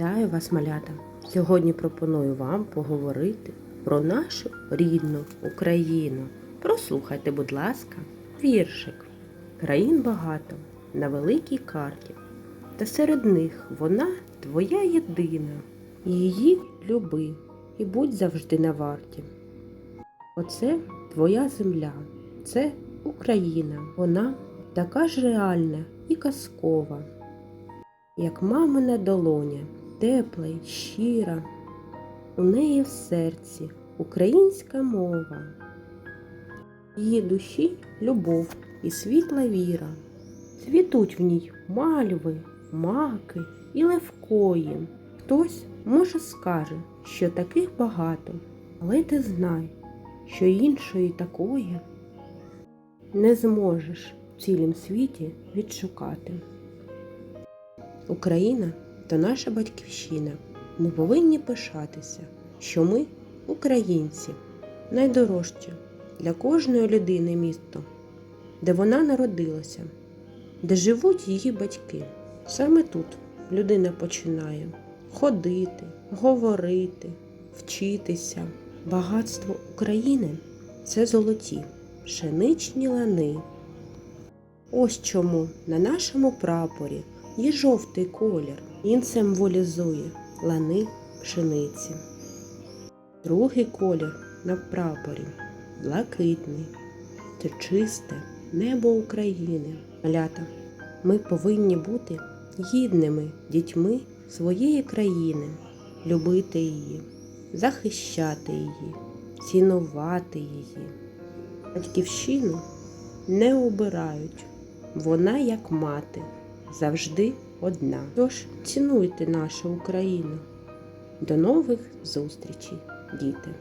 Вітаю вас, малята! Сьогодні пропоную вам поговорити про нашу рідну Україну. Прослухайте, будь ласка, віршик. Країн багато на великій карті, та серед них вона твоя єдина. Її люби і будь завжди на варті. Оце твоя земля, це Україна. Вона така ж реальна і казкова як мамина долоня, тепла й щира, у неї в серці українська мова, її душі любов і світла віра, цвітуть в ній мальви, маки і левкої. Хтось, може, скаже, що таких багато, але ти знай, що іншої такої не зможеш в цілім світі відшукати. Україна то наша батьківщина. Ми повинні пишатися, що ми українці, найдорожче для кожної людини місто, де вона народилася, де живуть її батьки. Саме тут людина починає ходити, говорити, вчитися. Багатство України це золоті, пшеничні лани. Ось чому на нашому прапорі є жовтий колір. Він символізує лани пшениці. Другий колір на прапорі блакитний. Це чисте небо України. Малята, ми повинні бути гідними дітьми своєї країни, любити її, захищати її, цінувати її. Батьківщину не обирають. Вона як мати завжди одна. Тож цінуйте нашу Україну. До нових зустрічей, діти!